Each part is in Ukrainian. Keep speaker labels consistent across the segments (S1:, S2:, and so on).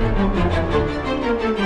S1: Música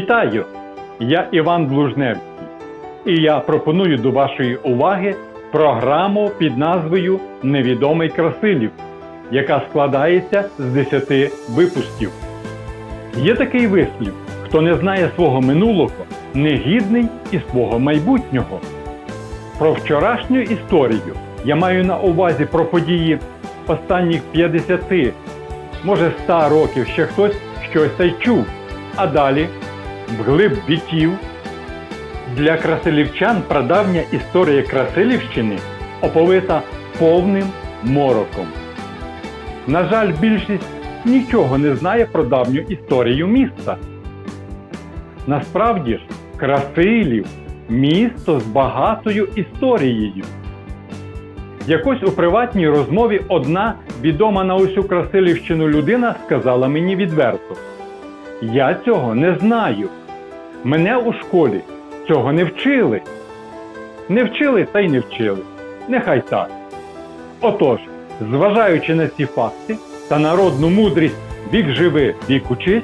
S1: Вітаю! Я Іван Блужневський, і я пропоную до вашої уваги програму під назвою Невідомий Красилів, яка складається з 10 випусків. Є такий вислів: хто не знає свого минулого, негідний і свого майбутнього. Про вчорашню історію я маю на увазі про події останніх 50, може 100 років ще хтось щось та й чув, а далі вглиб віків. Для красилівчан прадавня історія Красилівщини оповита повним мороком. На жаль, більшість нічого не знає про давню історію міста. Насправді ж, Красилів місто з багатою історією. Якось у приватній розмові одна відома на усю Красилівщину людина сказала мені відверто: Я цього не знаю. Мене у школі цього не вчили. Не вчили та й не вчили. Нехай так. Отож, зважаючи на ці факти та народну мудрість вік живи, вік учись,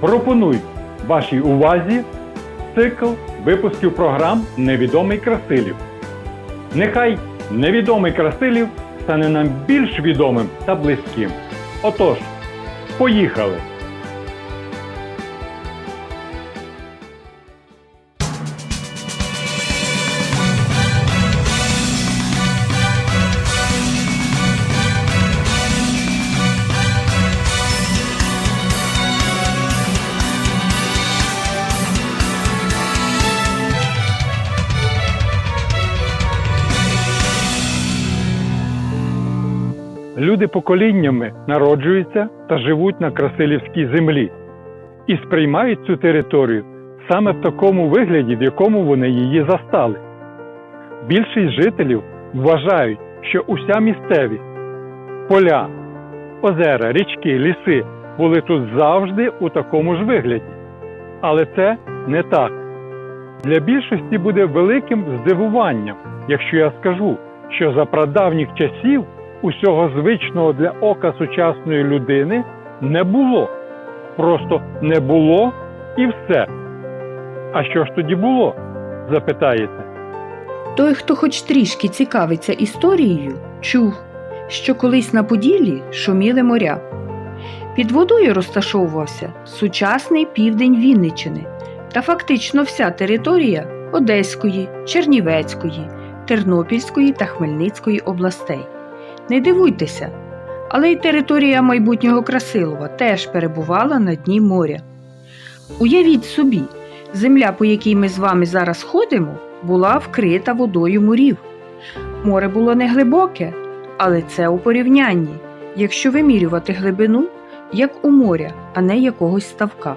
S1: пропоную вашій увазі цикл випусків програм Невідомий Красилів. Нехай невідомий Красилів стане нам більш відомим та близьким. Отож, поїхали! Люди поколіннями народжуються та живуть на Красилівській землі і сприймають цю територію саме в такому вигляді, в якому вони її застали. Більшість жителів вважають, що уся місцевість, поля, озера, річки, ліси були тут завжди у такому ж вигляді. Але це не так. Для більшості буде великим здивуванням, якщо я скажу, що за прадавніх часів усього звичного для ока сучасної людини не було. Просто не було і все. А що ж тоді було? запитаєте.
S2: Той, хто хоч трішки цікавиться історією, чув, що колись на Поділлі шуміли моря. Під водою розташовувався сучасний південь Вінниччини та фактично вся територія Одеської, Чернівецької, Тернопільської та Хмельницької областей. Не дивуйтеся, але й територія майбутнього Красилова теж перебувала на дні моря. Уявіть собі, земля, по якій ми з вами зараз ходимо, була вкрита водою морів. Море було не глибоке, але це у порівнянні, якщо вимірювати глибину, як у моря, а не якогось ставка.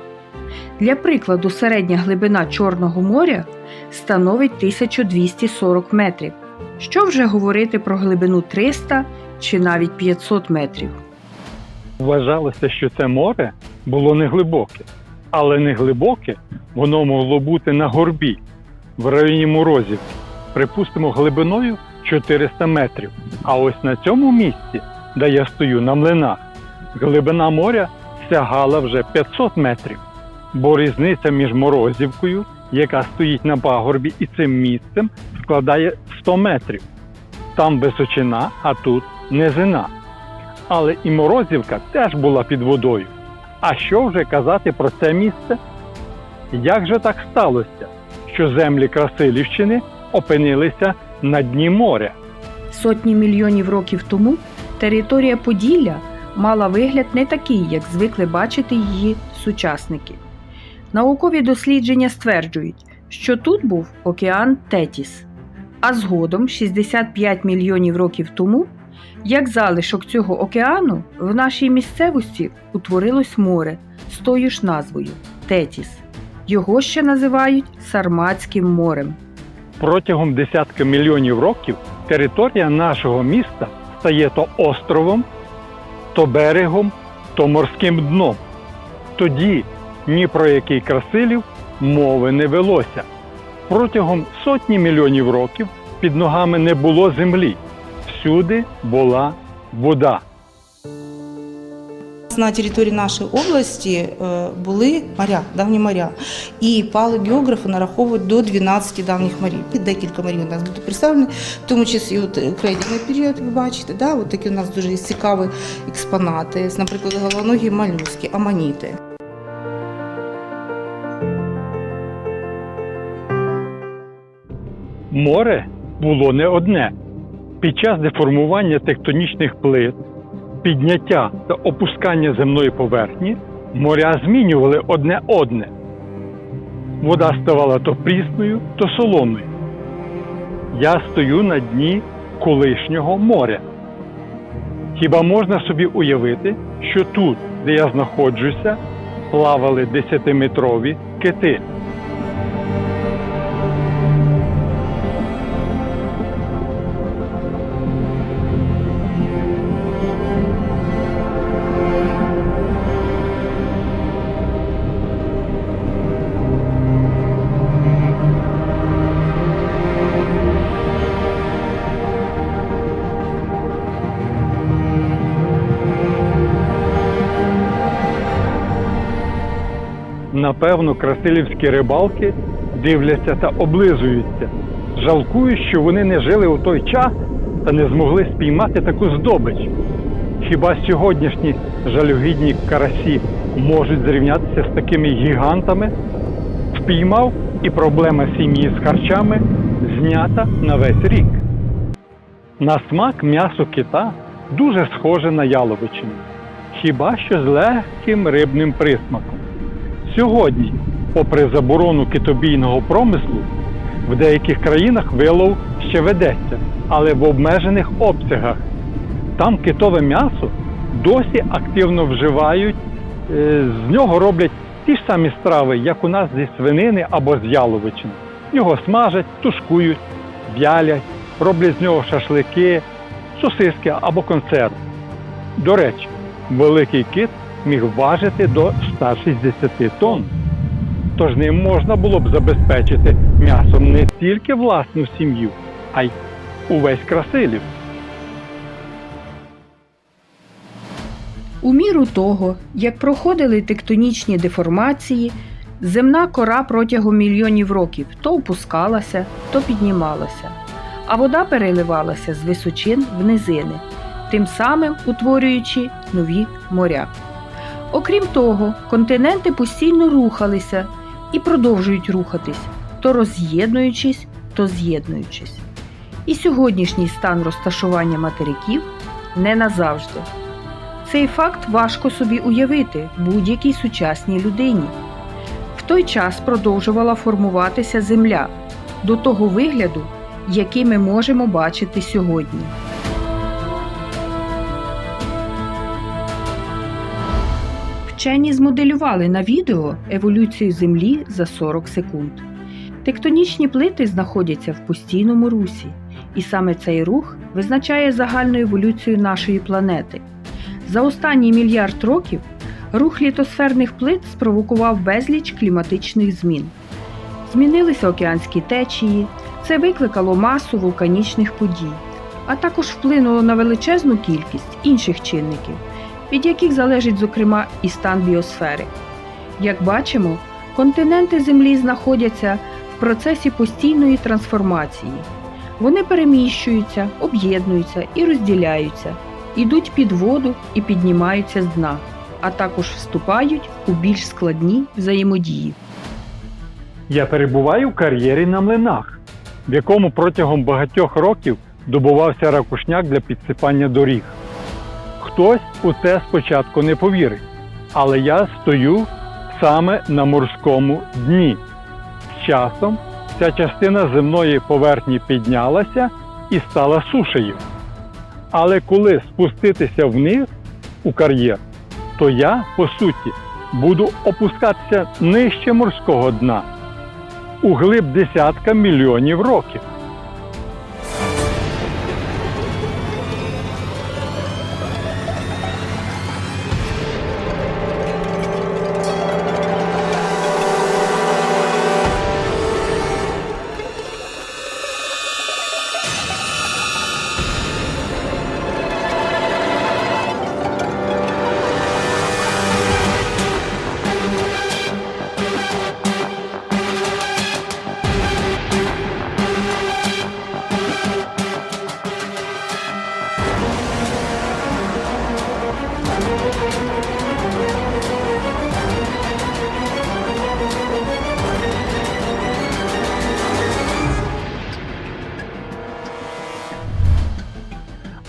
S2: Для прикладу, середня глибина Чорного моря становить 1240 метрів, Що вже говорити про глибину 300 чи навіть 500 метрів?
S1: Вважалося, що це море було неглибоке, але неглибоке воно могло бути на горбі в районі Морозівки, припустимо, глибиною 400 метрів. А ось на цьому місці, де я стою на млинах, глибина моря сягала вже 500 метрів, бо різниця між Морозівкою, яка стоїть на пагорбі, і цим місцем складає 100 метрів. Там височина, а тут низина. Але і Морозівка теж була під водою. А що вже казати про це місце? Як же так сталося, що землі Красилівщини опинилися на дні моря?
S2: Сотні мільйонів років тому територія Поділля мала вигляд не такий, як звикли бачити її сучасники. Наукові дослідження стверджують, що тут був океан Тетіс, а згодом, 65 мільйонів років тому, як залишок цього океану, в нашій місцевості утворилось море з тою ж назвою Тетіс. Його ще називають Сарматським морем.
S1: Протягом десятка мільйонів років територія нашого міста стає то островом, то берегом, то морським дном. Тоді ні про який Красилів мови не велося. Протягом сотні мільйонів років під ногами не було землі. Всюди була вода.
S3: На території нашої області е, були моря, давні моря. І палеогеографи нараховують до 12 давніх морів. Декілька морів у нас будуть представлені, в тому числі от крейдерний період, ви бачите, да? от такі у нас дуже цікаві експонати, наприклад, головногі молюски, аманіти.
S1: Море було не одне. Під час деформування тектонічних плит, підняття та опускання земної поверхні моря змінювали одне одне. Вода ставала то прісною, то солоною. Я стою на дні колишнього моря. Хіба можна собі уявити, що тут, де я знаходжуся, плавали десятиметрові кити? Напевно, красилівські рибалки дивляться та облизуються, жалкують, що вони не жили у той час та не змогли спіймати таку здобич. Хіба сьогоднішні жалюгідні карасі можуть зрівнятися з такими гігантами? Впіймав і проблема сім'ї з харчами знята на весь рік. На смак м'ясо кита дуже схоже на яловичину, хіба що з легким рибним присмаком. Сьогодні, попри заборону китобійного промислу, в деяких країнах вилов ще ведеться, але в обмежених обсягах. Там китове м'ясо досі активно вживають, е, з нього роблять ті ж самі страви, як у нас зі свинини або з яловичини. Його смажать, тушкують, в'ялять, роблять з нього шашлики, сосиски або консерви. До речі, великий кит міг важити до 160 тонн. Тож ним можна було б забезпечити м'ясом не тільки власну сім'ю, а й увесь красилів.
S2: У міру того, як проходили тектонічні деформації, земна кора протягом мільйонів років то опускалася, то піднімалася, а вода переливалася з височин в низини, тим самим утворюючи нові моря. Окрім того, континенти постійно рухалися і продовжують рухатись, то роз'єднуючись, то з'єднуючись. І сьогоднішній стан розташування материків не назавжди. Цей факт важко собі уявити будь-якій сучасній людині. В той час продовжувала формуватися Земля до того вигляду, який ми можемо бачити сьогодні. Вчені змоделювали на відео еволюцію Землі за 40 секунд. Тектонічні плити знаходяться в постійному русі, І саме цей рух визначає загальну еволюцію нашої планети. За останній мільярд років рух літосферних плит спровокував безліч кліматичних змін. Змінилися океанські течії, це викликало масу вулканічних подій, а також вплинуло на величезну кількість інших чинників, від яких залежить, зокрема, і стан біосфери. Як бачимо, континенти Землі знаходяться в процесі постійної трансформації. Вони переміщуються, об'єднуються і розділяються, ідуть під воду і піднімаються з дна, а також вступають у більш складні взаємодії.
S1: Я перебуваю в кар'єрі на млинах, в якому протягом багатьох років добувався ракушняк для підсипання доріг. Хтось у це спочатку не повірить, але я стою саме на морському дні. З часом ця частина земної поверхні піднялася і стала сушею. Але коли спуститися вниз у кар'єр, то я, по суті, буду опускатися нижче морського дна у глиб десятка мільйонів років.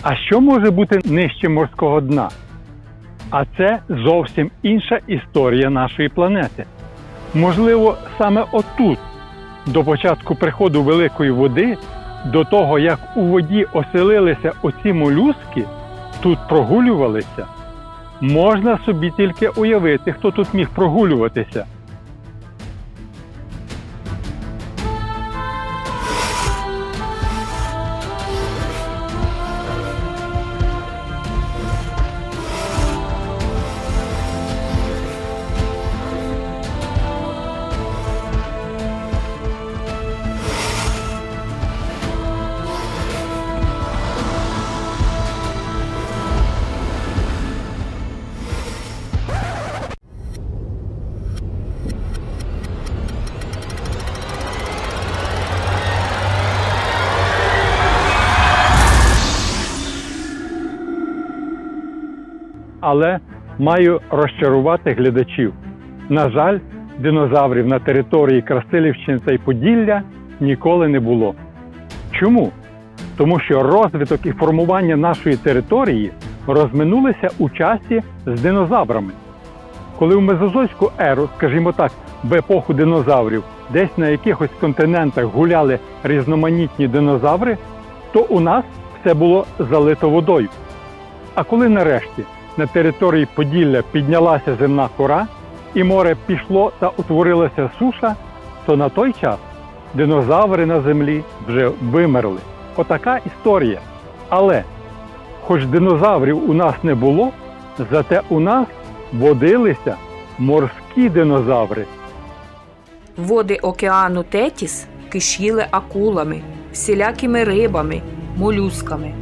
S1: А що може бути нижче морського дна? А це зовсім інша історія нашої планети. Можливо, саме отут, до початку приходу великої води, до того як у воді оселилися оці молюски, тут прогулювалися. Можна собі тільки уявити, хто тут міг прогулюватися. Але маю розчарувати глядачів. На жаль, динозаврів на території Красилівщини та й Поділля ніколи не було. Чому? Тому що розвиток і формування нашої території розминулися у часі з динозаврами. Коли в Мезозойську еру, скажімо так, в епоху динозаврів, десь на якихось континентах гуляли різноманітні динозаври, то у нас все було залито водою. А коли нарешті на території Поділля піднялася земна кора, і море пішло та утворилася суша, то на той час динозаври на землі вже вимерли. Отака історія. Але, хоч динозаврів у нас не було, зате у нас водилися морські динозаври.
S2: Води океану Тетіс кишіли акулами, всілякими рибами, молюсками.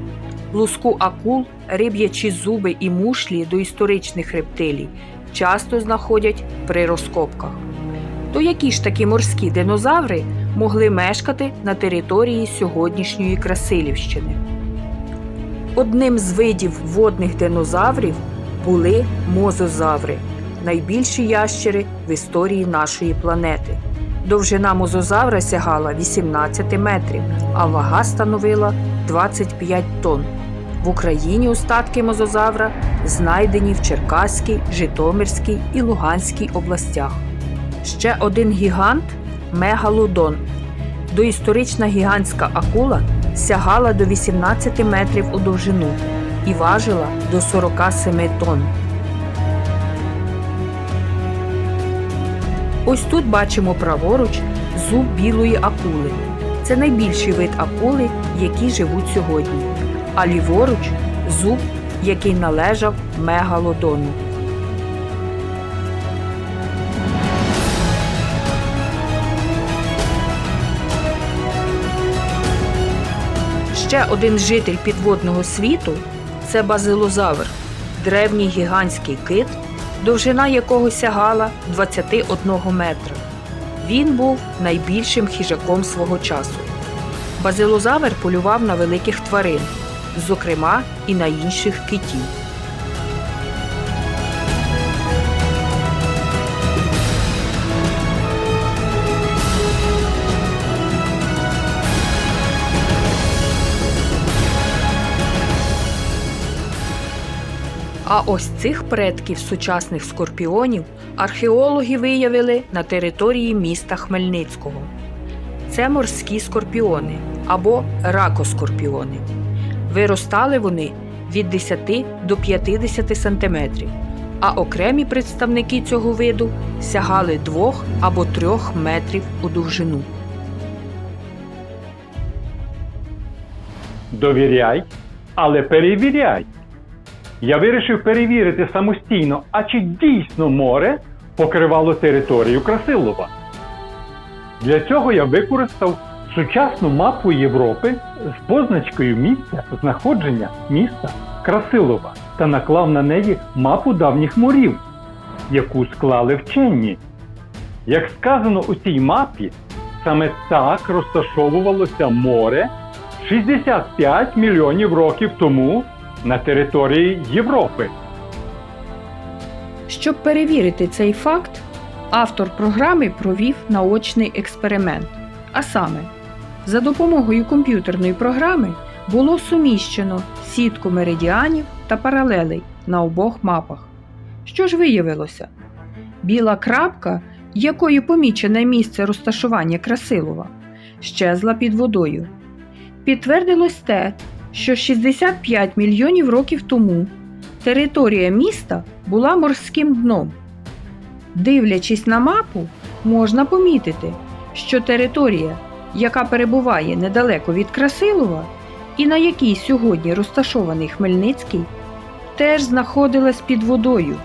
S2: Луску акул, риб'ячі зуби і мушлі до історичних рептилій часто знаходять при розкопках. То які ж такі морські динозаври могли мешкати на території сьогоднішньої Красилівщини? Одним з видів водних динозаврів були мозозаври, найбільші ящери в історії нашої планети. Довжина мозозавра сягала 18 метрів, а вага становила 25 тонн. В Україні остатки мозозавра знайдені в Черкаській, Житомирській і Луганській областях. Ще один гігант мегалодон. Доісторична гігантська акула сягала до 18 метрів у довжину і важила до 47 тонн. Ось тут бачимо праворуч зуб білої акули. Це найбільший вид акули, які живуть сьогодні. А ліворуч зуб, який належав мегалодону. Ще один житель підводного світу це базилозавр, древній гігантський кит, довжина якого сягала 21 метра. Він був найбільшим хижаком свого часу. Базилозавр полював на великих тварин, зокрема і на інших китів. А ось цих предків сучасних скорпіонів археологи виявили на території міста Хмельницького. Це морські скорпіони або ракоскорпіони. Виростали вони від 10 до 50 сантиметрів, а окремі представники цього виду сягали 2 або 3 метрів у довжину.
S1: Довіряй, але перевіряй. Я вирішив перевірити самостійно, а чи дійсно море покривало територію Красилова. Для цього я використав сучасну мапу Європи з позначкою місця знаходження міста Красилова та наклав на неї мапу давніх морів, яку склали вчені. Як сказано у цій мапі, саме так розташовувалося море 65 мільйонів років тому на території Європи.
S2: Щоб перевірити цей факт, автор програми провів наочний експеримент. А саме, за допомогою комп'ютерної програми було суміщено сітку меридіанів та паралелей на обох мапах. Що ж виявилося? Біла крапка, якою помічене місце розташування Красилова, щезла під водою. Підтвердилось те, що 65 мільйонів років тому територія міста була морським дном. Дивлячись на мапу, можна помітити, що територія, яка перебуває недалеко від Красилова і на якій сьогодні розташований Хмельницький, теж знаходилась під водою.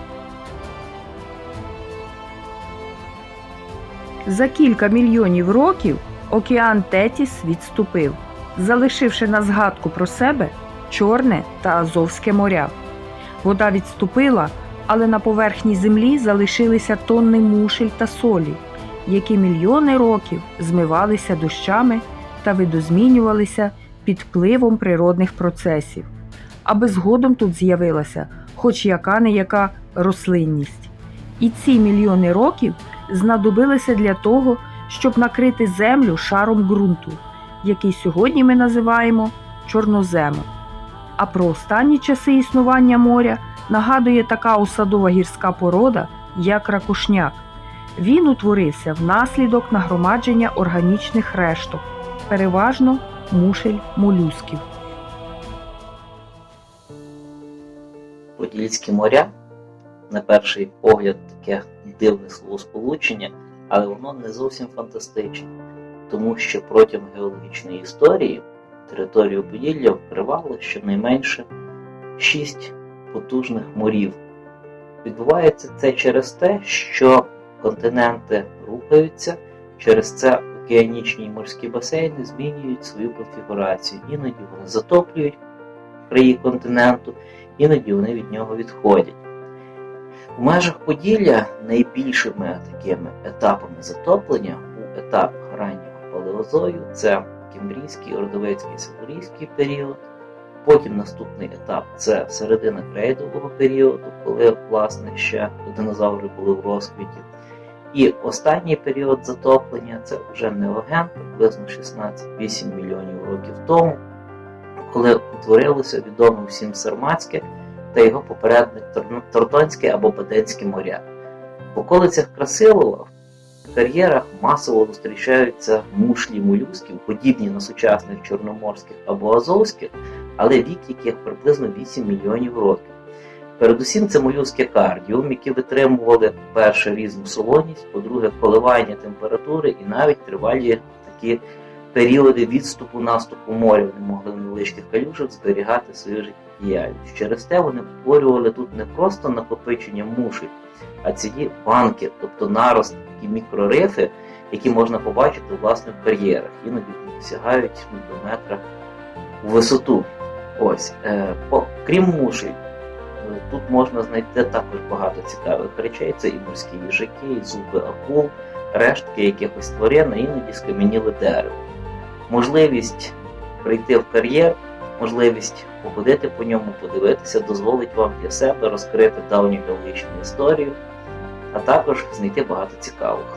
S2: За кілька мільйонів років океан Тетіс відступив, залишивши на згадку про себе Чорне та Азовське моря. Вода відступила, але на поверхні землі залишилися тонни мушель та солі, які мільйони років змивалися дощами та видозмінювалися під впливом природних процесів, аби згодом тут з'явилася хоч яка не яка рослинність. І ці мільйони років знадобилися для того, щоб накрити землю шаром ґрунту, який сьогодні ми називаємо чорноземом. А про останні часи існування моря нагадує така осадова гірська порода, як ракушняк. Він утворився внаслідок нагромадження органічних решток, переважно мушель молюсків.
S4: Подільські моря, на перший погляд, таке дивне словосполучення, але воно не зовсім фантастичне, тому що протягом геологічної історії територію Поділля вкривало щонайменше шість потужних морів. Відбувається це через те, що континенти рухаються, через це океанічні і морські басейни змінюють свою конфігурацію. Іноді вони затоплюють краї континенту, іноді вони від нього відходять. У межах Поділля найбільшими такими етапами затоплення був етап раннього палеозою, це Кембрійський, Ордовецький, Силурійський період. Потім наступний етап це середина крейдового періоду, коли власне ще динозаври були в розквіті. І останній період затоплення це вже неоген, приблизно 16-8 мільйонів років тому, коли утворилося відоме всім Сарматське та його попередник Тордонське або Баденське моря. В околицях Красилова кар'єрах масово зустрічаються мушлі молюсків, подібні на сучасних чорноморських або азовських, але вік яких приблизно 8 мільйонів років. Передусім це молюски кардіум, які витримували перше різну солоність, по-друге, коливання температури і навіть тривалі такі періоди відступу наступу моря вони могли в невеличких калюжах зберігати свою життєдіяльність. Через те вони утворювали тут не просто накопичення мушель, а цілі банки, тобто нарости, такі мікрорифи, які можна побачити власне в кар'єрах. Іноді сягають до метра у висоту. Ось, е, по, крім мушель, е, тут можна знайти також багато цікавих речей. Це і морські їжаки, і зуби акул, рештки якихось тварин, іноді скам'яніле дерево. Можливість прийти в кар'єр, можливість походити по ньому, подивитися, дозволить вам для себе розкрити давню геологічну історію, а також знайти багато цікавого.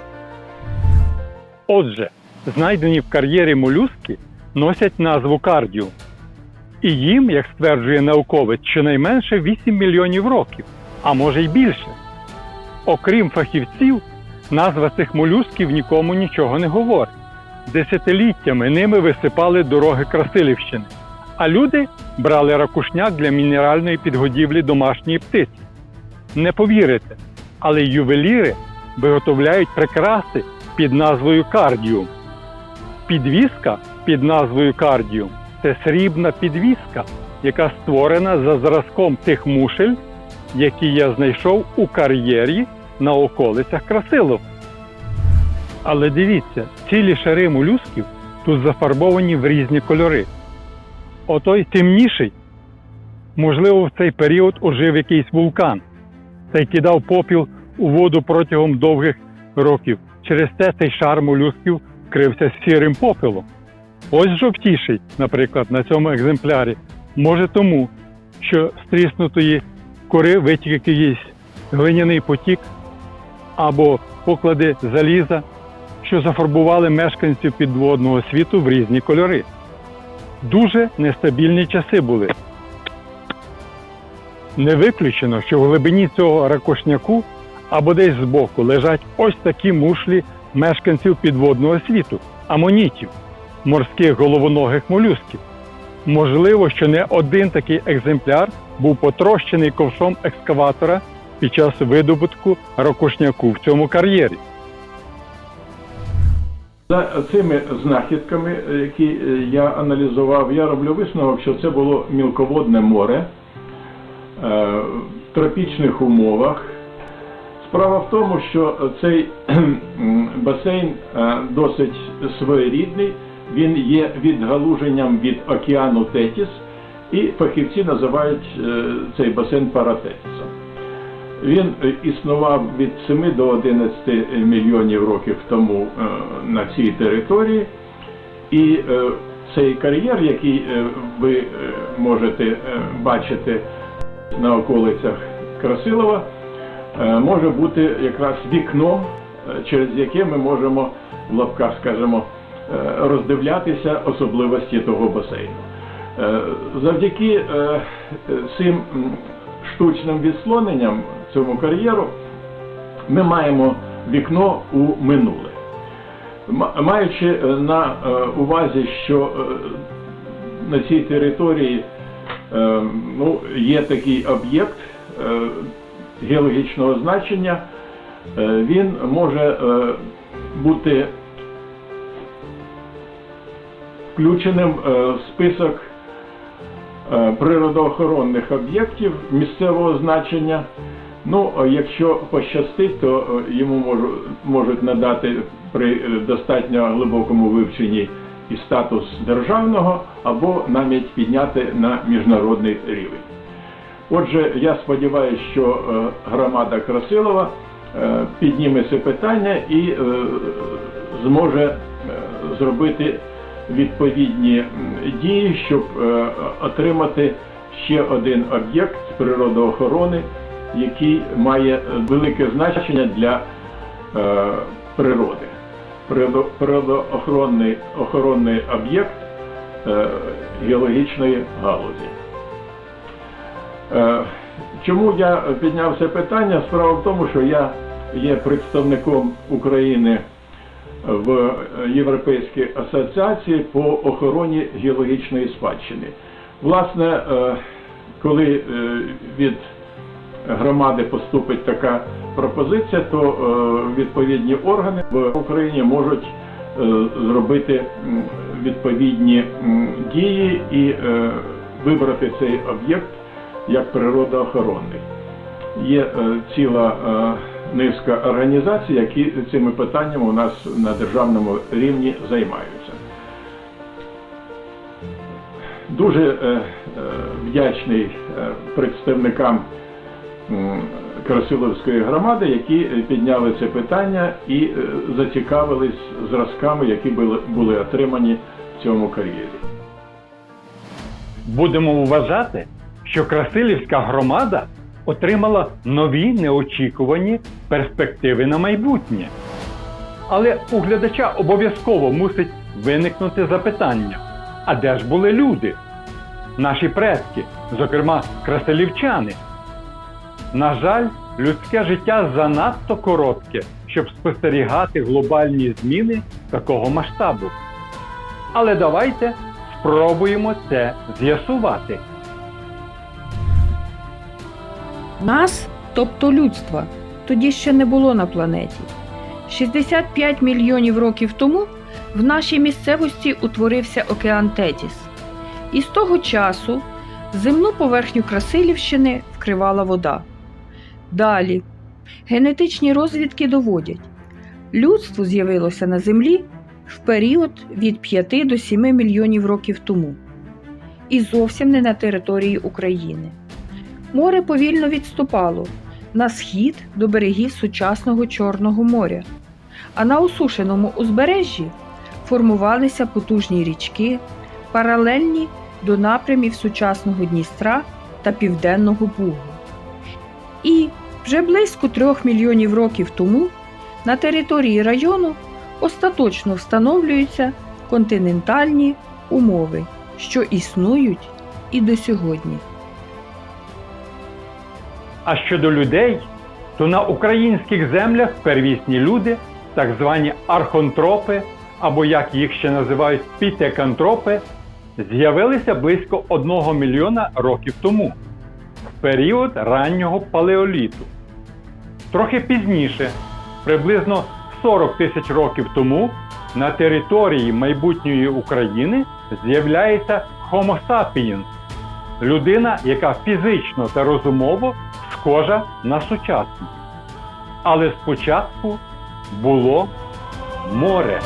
S1: Отже, знайдені в кар'єрі молюски носять назву кардіум. І їм, як стверджує науковець, щонайменше 8 мільйонів років, а може й більше. Окрім фахівців, назва цих молюсків нікому нічого не говорить. Десятиліттями ними висипали дороги Красилівщини, а люди брали ракушняк для мінеральної підгодівлі домашньої птиці. Не повірите, але ювеліри виготовляють прикраси під назвою кардіум. Підвіска під назвою кардіум це срібна підвіска, яка створена за зразком тих мушель, які я знайшов у кар'єрі на околицях Красилов. Але дивіться, цілі шари молюсків тут зафарбовані в різні кольори. Отой темніший, можливо, в цей період ожив якийсь вулкан та й кидав попіл у воду протягом довгих років. Через те цей шар молюсків вкрився сірим попелом. Ось жовтіший, наприклад, на цьому екземплярі, може тому, що з тріснутої кори витік якийсь глиняний потік або поклади заліза, що зафарбували мешканців підводного світу в різні кольори. Дуже нестабільні часи були. Не виключено, що в глибині цього ракошняку або десь збоку лежать ось такі мушлі мешканців підводного світу, амонітів, морських головоногих молюсків. Можливо, що не один такий екземпляр був потрощений ковшом екскаватора під час видобутку ракушняку в цьому кар'єрі.
S5: За цими знахідками, які е, я аналізував, я роблю висновок, що це було мілководне море е, в тропічних умовах. Справа в тому, що цей басейн е, досить своєрідний, він є відгалуженням від океану Тетіс, і фахівці називають цей басейн Паратетісом. Він е, існував від 7 до 11 мільйонів років тому е, на цій території. І е, цей кар'єр, який ви можете бачити на околицях Красилова, може бути якраз вікном, е, через яке ми можемо в лапках, скажімо, е, роздивлятися особливості того басейну. Завдяки цим штучним відслоненням цьому кар'єру ми маємо вікно у минуле. Маючи е, на е, увазі, що е, на цій території ну, є такий об'єкт геологічного значення, він може бути включеним в список природоохоронних об'єктів місцевого значення. Ну, якщо пощастить, то е, йому можуть надати при е, достатньо глибокому вивченні і статус державного, або навіть підняти на міжнародний рівень. Отже, я сподіваюся, що е, громада Красилова підніме це питання і зможе зробити відповідні дії, щоб отримати ще один об'єкт з природоохорони, який має е, велике значення для е, природи. Природо- Природоохоронний охоронний об'єкт е, геологічної галузі. Чому я підняв це питання? Справа в тому, що я є представником України в Європейській асоціації по охороні геологічної спадщини. Власне, коли від громади поступить така пропозиція, то е, відповідні органи в Україні можуть зробити відповідні дії і е, вибрати цей об'єкт як природоохоронний. Є е, ціла е, низка організацій, які цими питаннями у нас на державному рівні займаються. Дуже е, е, вдячний е, представникам Красиловської громади, які е, підняли це питання і е, зацікавились зразками, які були, отримані в цьому кар'єрі.
S1: Будемо вважати, що Красилівська громада отримала нові неочікувані перспективи на майбутнє. Але у глядача обов'язково мусить виникнути запитання: а де ж були люди? Наші предки, зокрема красилівчани. На жаль, людське життя занадто коротке, щоб спостерігати глобальні зміни такого масштабу. Але давайте спробуємо це з'ясувати.
S2: Нас, тобто людства, тоді ще не було на планеті. 65 мільйонів років тому в нашій місцевості утворився океан Тетіс. І з того часу земну поверхню Красилівщини вкривала вода. Далі генетичні розвідки доводять, людство з'явилося на Землі в період від 5 до 7 мільйонів років тому. І зовсім не на території України. Море повільно відступало на схід до берегів сучасного Чорного моря, а на осушеному узбережжі формувалися потужні річки, паралельні до напрямів сучасного Дністра та Південного Бугу. І вже близько трьох мільйонів років тому на території району остаточно встановлюються континентальні умови, що існують і до сьогодні.
S1: А щодо людей, то на українських землях первісні люди, так звані архонтропи, або як їх ще називають пітекантропи, з'явилися близько 1 мільйона років тому, період раннього палеоліту. Трохи пізніше, приблизно 40 тисяч років тому, на території майбутньої України з'являється Homo sapiens – людина, яка фізично та розумово схожа на сучасну. Але спочатку було море.